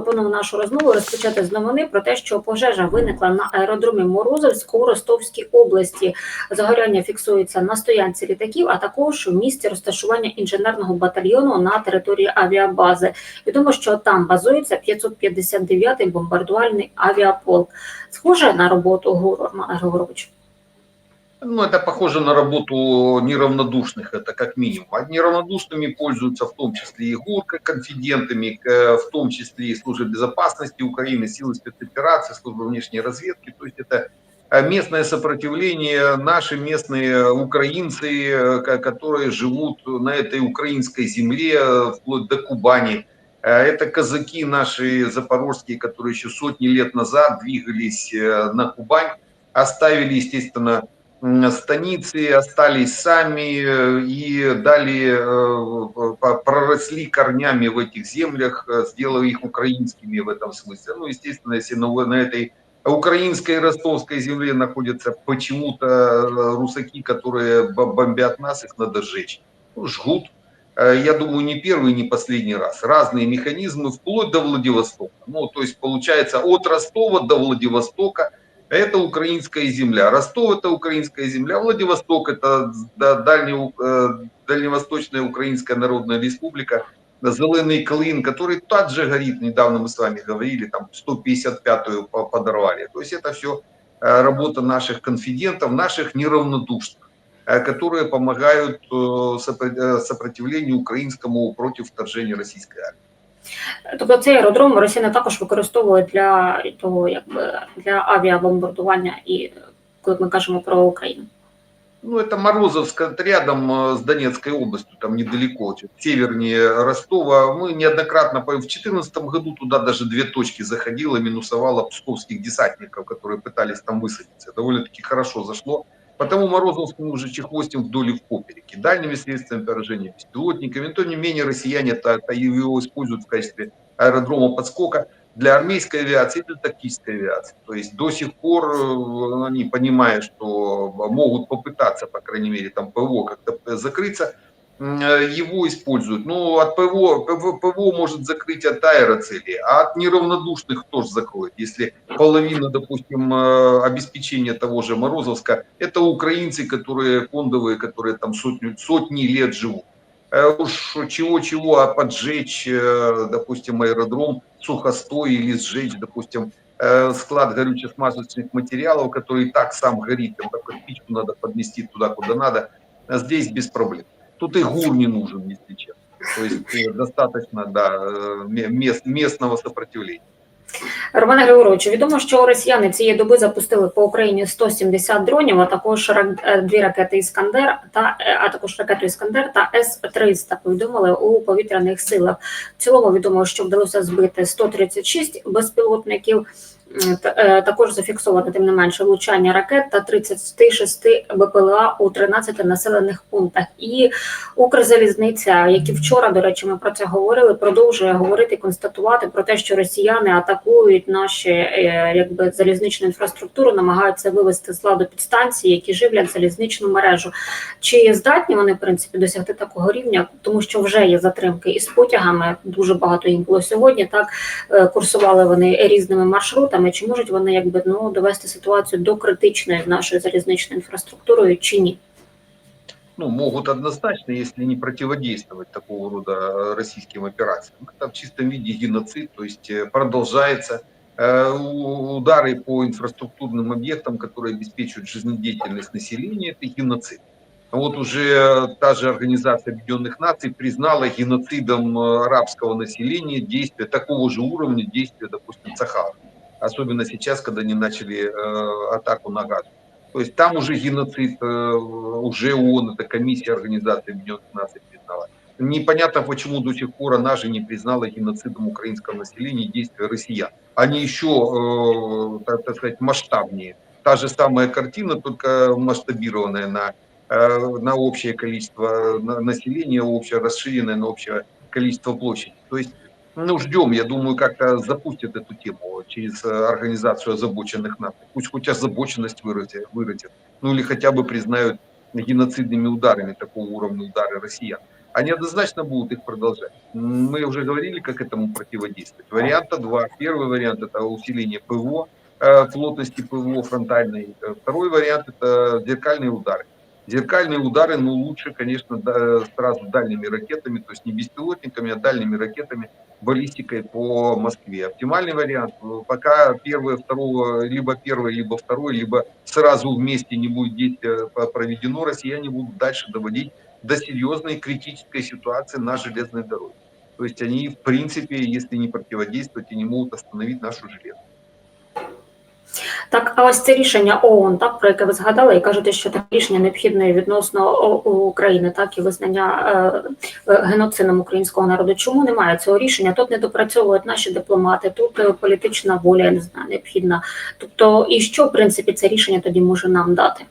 пропоную нашу розмову розпочати з новини про те, що пожежа виникла на аеродромі Морозовськ у Ростовській області. Загоряння фіксується на стоянці літаків, а також у місці розташування інженерного батальйону на території авіабази. Відомо, що там базується 559-й бомбардувальний авіаполк. Схоже на роботу ГУР, Роман Григорович. Ну, это похоже на работу неравнодушных, это как минимум. А неравнодушными пользуются в том числе и ГУР, как конфидентами, в том числе и службы безопасности Украины, силы спецоперации, службы внешней разведки. То есть это э, местное сопротивление, наши местные украинцы, э, ко- которые живут на этой украинской земле, э, вплоть до Кубани. Э, Это казаки наши запорожские, которые еще сотни лет назад двигались э, на Кубань, оставили, естественно, станицы, остались сами э, и далее э, по- проросли корнями в этих землях, э, сделав их украинскими в этом смысле. Ну, естественно, если на, этой украинской и ростовской земле находятся почему-то э, русаки, которые бо- бомбят нас, их надо сжечь. Ну, жгут. Э, Я думаю, не первый, не последний раз. Разные механизмы, вплоть до Владивостока. Ну, то есть, получается, от Ростова до Владивостока это украинская земля. Ростов это украинская земля, Владивосток это э, Дальневосточная Украинская Народная Республика, Зеленый Клин, который также горит, недавно мы с вами говорили, там 155-ю по- подорвали. То есть это все работа наших конфидентов, наших неравнодушных, э, которые помогают э, сопро- э, сопротивлению украинскому против вторжения российской армии. Тобто цей аеродром Росія також використовує для того, якби для авіабомбардування, і коли ми кажемо про Україну. Ну, это Морозовск, это рядом э, с Донецкой областью, там недалеко, чуть севернее Ростова. Мы неоднократно, по- в 2014 году туда даже две точки заходило, минусовало псковских десантников, которые пытались там высадиться. Довольно-таки хорошо зашло. Потому Морозовск мы уже и в попереки. Дальними средствами поражения, беспилотниками. Тем не менее, россияне -то, его используют в качестве аэродрома подскока для армейской авиации и для тактической авиации. То есть до сих пор э, они, понимая, что могут попытаться, по крайней мере, там ПВО как-то закрыться, его используют. Но от ПВО, ПВО, может закрыть от аэроцелей, а от неравнодушных тоже закроет. Если половина, допустим, э, обеспечения того же Морозовска, это украинцы, которые фондовые, которые там сотню, сотни лет живут. Э, Уж чего-чего, а поджечь, э, допустим, аэродром сухостой или сжечь, допустим, э, склад горюче-смазочных материалов, который и так сам горит, там только спичку надо поднести туда, куда надо, здесь без проблем. Тут и ГУР не нужен, если честно. То есть э, достаточно да, э, мест, местного сопротивления. Романе Григоровичу, відомо, що росіяни цієї доби запустили по Україні 170 дронів, а також е, дві ракети Іскандер та а також ракету Іскандер та С-300 повідомили у повітряних силах. В цілому відомо, що вдалося збити 136 безпілотників. Та- е, Також зафіксовано тим не менше влучання ракет та 36 БПЛА у 13 населених пунктах. І Укрзалізниця, які вчора, до речі, ми про це говорили, продовжує говорити, констатувати про те, що росіяни атакують наші е, якби залізничну інфраструктуру, намагаються вивести з ладу підстанції, які живлять залізничну мережу. Чи здатні вони в принципі досягти такого рівня, тому що вже є затримки із потягами. Дуже багато їх було сьогодні. Так Е, курсували вони різними маршрутами. Чи можуть вони якби ну довести ситуацію до критичної з нашою залізничною інфраструктурою, чи ні? ну, могут однозначно, если не противодействовать такого рода э, российским операциям. Это в чистом виде геноцид, то есть э, продолжается э, у- удары по инфраструктурным объектам, которые обеспечивают жизнедеятельность населения, это геноцид. Вот уже та же Организация Объединенных Наций признала геноцидом э, арабского населения действия такого же уровня действия, допустим, Сахара. Особенно сейчас, когда они начали э, атаку на Газу. То есть там уже геноцид, э, уже ООН, это комиссия Организации Объединенных Наций признала. Непонятно, почему до сих пор она же не признала геноцидом украинского населения действия россиян. Они еще, э, так, так сказать, масштабнее. Та же самая картина, только масштабированная на, э, на общее количество на- населения, общее расширенное на общее количество площади. То есть ну, ждем, я думаю, как-то запустят эту тему через э, организацию озабоченных наций. Пусть хоть озабоченность вырастет, вырастет. ну или хотя бы признают геноцидными ударами такого уровня удары россиян. они однозначно будут их продолжать. Мы уже говорили, как этому противодействовать. Варианта два. Первый вариант – это усиление ПВО, э, плотности ПВО фронтальной. Э, Второй вариант – это зеркальные удары. Зеркальные удары, ну, лучше, конечно, сразу дальними ракетами, то есть не беспилотниками, а дальними ракетами, баллистикой по Москве. Оптимальный вариант, э, пока первое, второго, либо первое, либо второе, либо сразу вместе не будет действие э, проведено, россияне будут дальше доводить до серьезной критической ситуации на железной дороге. То есть они, в принципе, если не противодействовать, они могут остановить нашу железную. Так, а ось це рішення ООН, так про яке ви згадали, і кажете, що таке рішення необхідне відносно О- України, так і визнання е, е, геноцидом українського народу. Чому немає цього рішення? Тут не допрацьовують наші дипломати, тут е, політична воля, я не знаю, необхідна. Тобто, і що в принципі це рішення тоді може нам дати?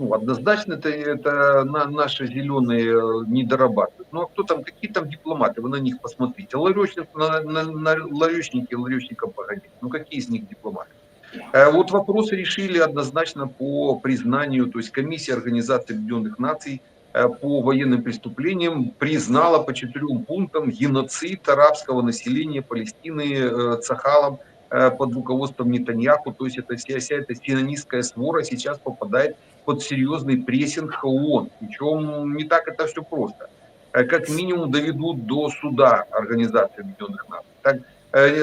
Ну, однозначно это, это на, наши зеленые э, не дорабатывают. Ну, а кто там, какие там дипломаты, вы на них посмотрите. Ларечник, на, на, на ларечники, ларечникам погодить. Ну, какие из них дипломаты? Э, Вот вопросы решили однозначно по признанию, то есть комиссия Организации Объединенных Наций э, по военным преступлениям признала по четырем пунктам геноцид арабского населения Палестины э, Цахалом под руководством Нетаньяху. То есть это вся, вся эта сионистская свора сейчас попадает под серьезный прессинг ООН. Причем не так это все просто. Как минимум доведут до суда Организации Объединенных Наций. Так,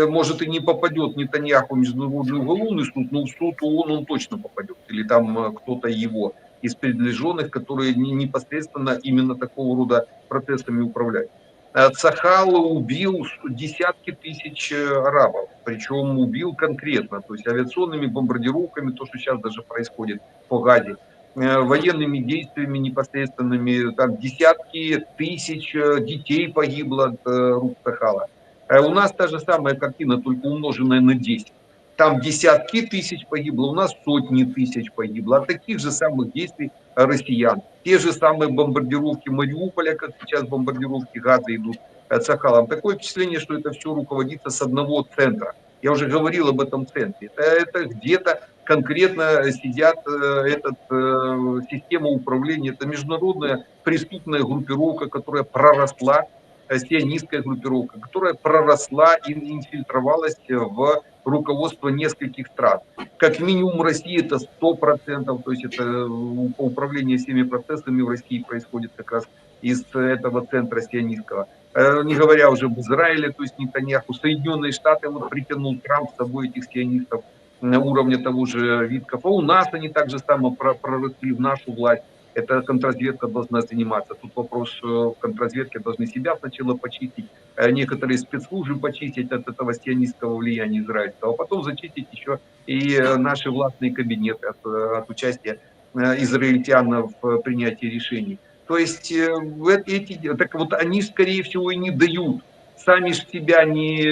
может и не попадет Нетаньяху в Международный уголовный суд, но в суд ООН он точно попадет. Или там э, кто-то его из приближенных, которые не- непосредственно именно такого рода процессами управляют. Э, Цахал убил десятки тысяч э, арабов, причем убил конкретно, то есть авиационными бомбардировками, то, что сейчас даже происходит по Газе, э, военными действиями непосредственными, там десятки тысяч э, детей погибло от э, рук Цахала. Э, У нас та же самая картина, только умноженная на 10. Там десятки тысяч погибло, у нас сотни тысяч погибло от таких же самых действий э, россиян. Те же самые бомбардировки Мариуполя, как сейчас бомбардировки Газа идут э, Цахалом. Такое впечатление, что это все руководится с одного центра. Я уже говорил об этом центре. Это, это где-то конкретно сидят э, этот э, система управления. Это международная преступная группировка, которая проросла, сионистская группировка, которая проросла и инфильтровалась в руководство нескольких стран. Как минимум России это 100%, то есть это э, управление всеми процессами в России происходит как раз из этого центра сионистского. Э, Не говоря уже об Израиле, то есть Нетаньяху, Соединенные Штаты, вот притянул Трамп с собой этих сионистов на уровне того же Витков. А у нас они так же само про- проросли в нашу власть. Это контрразведка должна заниматься. Тут вопрос, э, контрразведки должны себя сначала почистить, э, некоторые спецслужбы почистить от этого сионистского влияния израильского, а потом зачистить еще и э, наши властные кабинеты от, э, от участия израильтян в принятии решений. То есть в эт- эти, так вот они, скорее всего, и не дают. Сами себя не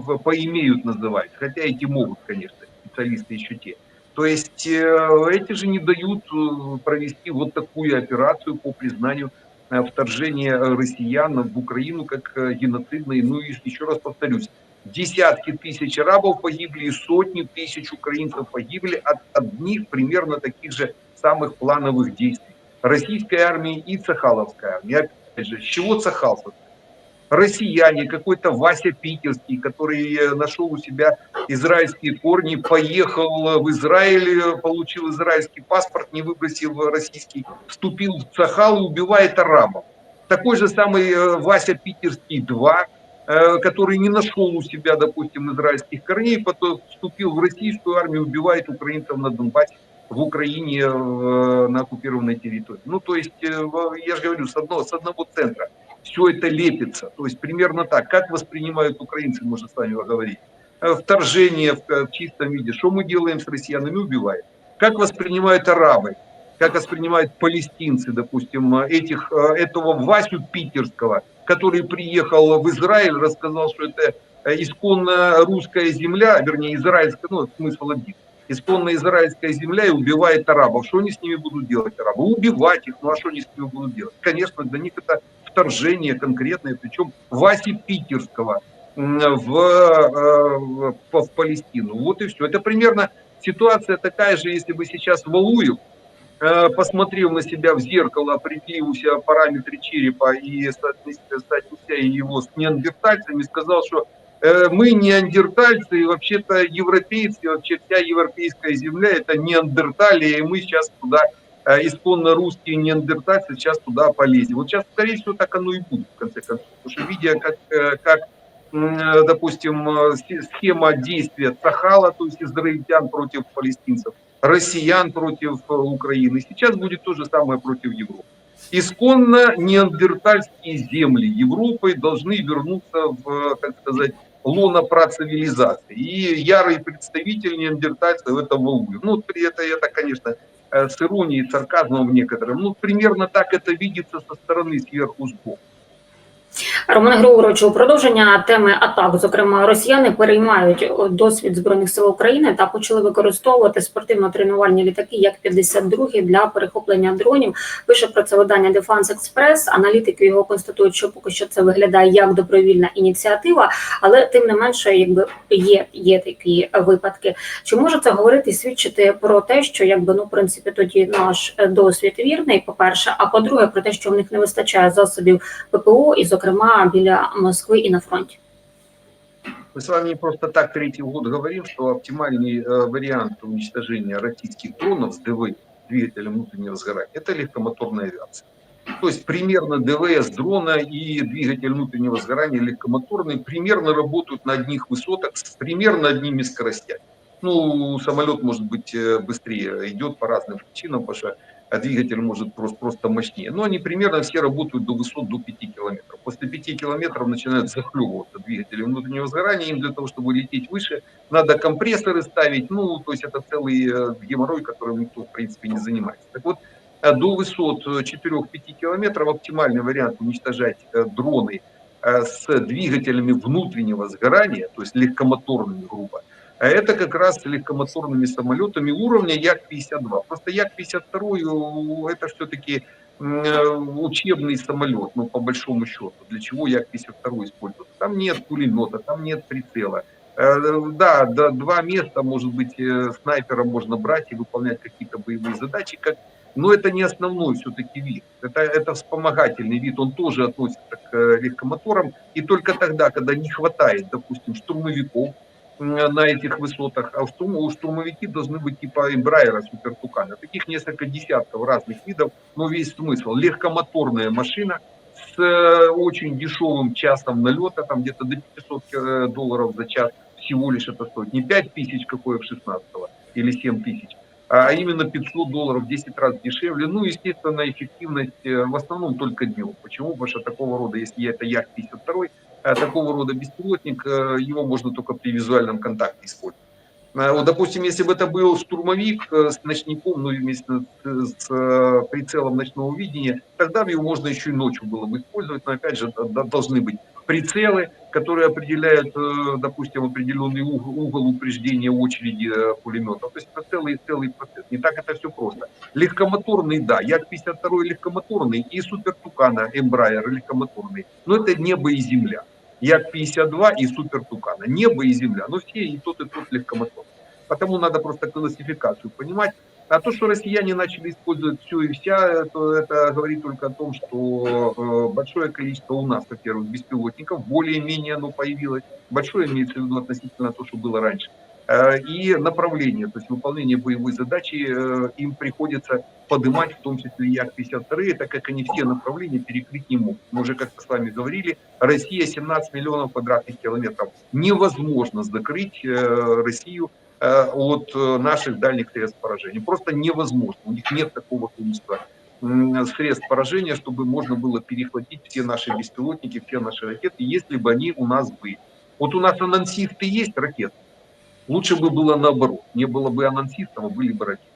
в- поимеют называть, хотя эти могут, конечно, специалисты еще те. То есть э, эти же не дают э, провести вот такую операцию по признанию э, вторжения россиян в Украину как геноцидной. Ну и еще раз повторюсь, десятки тысяч арабов погибли и сотни тысяч украинцев погибли от одних примерно таких же самых плановых действий российской армии и Цахаловской армии. Опять же, с чего Цахал? Россияне, какой-то Вася Питерский, который э, нашел у себя израильские корни, поехал в Израиль, э, получил израильский паспорт, не выбросил российский, вступил в Цахал и убивает арабов. Такой же самый э, Вася Питерский 2, э, который не нашел у себя, допустим, израильских корней, потом вступил в российскую армию, убивает украинцев на Донбассе, в Украине, на оккупированной территории. Ну, то есть, я же говорю, с одного, с одного центра все это лепится. То есть, примерно так. Как воспринимают украинцы, можно с вами говорить. Э, Вторжение в, э, в чистом виде. Что мы делаем с россиянами? Убиваем. Как воспринимают арабы? Как воспринимают палестинцы, допустим, э, этих, этого Васю Питерского, который приехал в Израиль, рассказал, что это исконно русская земля, вернее, израильская, ну, смысл один исконно израильская земля и убивает арабов. Что они с ними будут делать, арабы? Убивать их, ну а что они с ними будут делать? Конечно, для них это вторжение конкретное, причем Васи Питерского в, э, в, в Палестину. Вот и все. Это примерно ситуация такая же, если бы сейчас Валуев э, посмотрел на себя в зеркало, определил у себя параметры черепа и соотнес- соотнеся его с неандертальцами, сказал, что э, мы неандертальцы, и вообще-то европейцы, вообще вся европейская земля это неандерталия, и мы сейчас туда исконно русские неандертальцы сейчас туда полезем. Вот сейчас, скорее всего, так оно и будет, в конце концов. Потому что видя, как, э, как э, допустим, э, схе- схема действия Цахала, то есть израильтян против палестинцев, россиян против э, Украины, сейчас будет то же самое против Европы. Исконно неандертальские земли Европы должны вернуться в, так сказать, лона працивилизации. И ярый представитель неандертальцев это Волгы. Ну, при- это, это, конечно, э, с иронией, сарказмом в некотором. Ну, примерно так это видится со стороны сверху сбоку. Роман Григорович, у продовження теми атак, зокрема, росіяни переймають досвід збройних сил України та почали використовувати спортивно-тренувальні літаки як 52 для перехоплення дронів. Пише про це видання Defense Express. Аналітики його констатують, що поки що це виглядає як добровільна ініціатива, але тим не менше, якби є, є такі випадки. Чи може це говорити свідчити про те, що якби ну в принципі тоді наш е, досвід вірний, по перше, а по-друге, про те, що в них не вистачає засобів ППО, і зокрема біля Москви і на фронті. Мы с вами не просто так третий год говорим, что оптимальный э, вариант уничтожения российских дронов с ДВ, двигателем внутреннего сгорания, это легкомоторная авиация. То есть примерно ДВС дрона и двигатель внутреннего сгорания легкомоторный примерно работают на одних высотах с примерно одними скоростями. Ну, самолет может быть э, быстрее идет по разным причинам, потому что а двигатель может просто, просто мощнее. Но они примерно все работают до высот до 5 километров. После 5 километров начинают захлебываться двигатели внутреннего сгорания. Им для того, чтобы лететь выше, надо компрессоры ставить. Ну, то есть это целый э, геморрой, которым никто, в принципе, не занимается. Так вот, э, до высот э, 4-5 километров оптимальный вариант уничтожать э, дроны э, с двигателями внутреннего сгорания, то есть легкомоторными, грубо, а это как раз с легкомоторными самолетами уровня Як-52. Просто Як-52 это все-таки учебный самолет, ну, по большому счету. Для чего Як-52 используется? Там нет пулемета, там нет прицела. Э, Да, до два места, может быть, э, снайпером можно брать и выполнять какие-то боевые задачи, как но это не основной все-таки вид. Это, это вспомогательный вид, он тоже относится к э, легкомоторам. И только тогда, когда не хватает, допустим, штурмовиков, на этих высотах, а у штурмовики должны быть типа Эмбрайера, Супертукана. Таких несколько десятков разных видов, но весь смысл. Легкомоторная машина с э, очень дешевым часом налета, там где-то до 500 э, долларов за час всего лишь это стоит. Не 5 тысяч, какое в 16 или 7 тысяч, а именно 500 долларов, в 10 раз дешевле. Ну, естественно, эффективность э, в основном только днем. Почему? Потому что такого рода, если это Як-52, а такого рода беспилотник, э, его можно только при визуальном контакте использовать. А Вот, допустим, если бы это был штурмовик э, с ночником, ну, вместе с, э, прицелом ночного видения, тогда его можно еще и ночью было бы использовать, но опять же должны быть прицелы, которые определяют, допустим, определенный угол, угол упреждения очереди пулемета. То есть это целый, целый процесс. Не так это все просто. Легкомоторный, да, Як-52 легкомоторный и Супер Тукана, Эмбрайер легкомоторный. Но это небо и земля. Як-52 и Супер Тукана. Небо и земля. Но все и тот, и тот легкомотор. Потому надо просто классификацию понимать. А то, что россияне начали использовать все и вся, то это говорит только о том, что э, большое количество у нас, во-первых, беспилотников, более-менее оно появилось. Большое имеется в виду относительно того, что было раньше. Э, и направление, то есть выполнение боевой задачи э, им приходится поднимать, в том числе Як-52, так как они все направления перекрыть не могут. Мы уже как-то с вами говорили, Россия 17 миллионов квадратных километров. Невозможно закрыть э, Россию от наших дальних средств поражения. Просто невозможно. У них нет такого количества средств поражения, чтобы можно было перехватить все наши беспилотники, все наши ракеты, если бы они у нас были. Вот у нас анонсисты есть ракеты. Лучше бы было наоборот. Не было бы анонсистов, а были бы ракеты.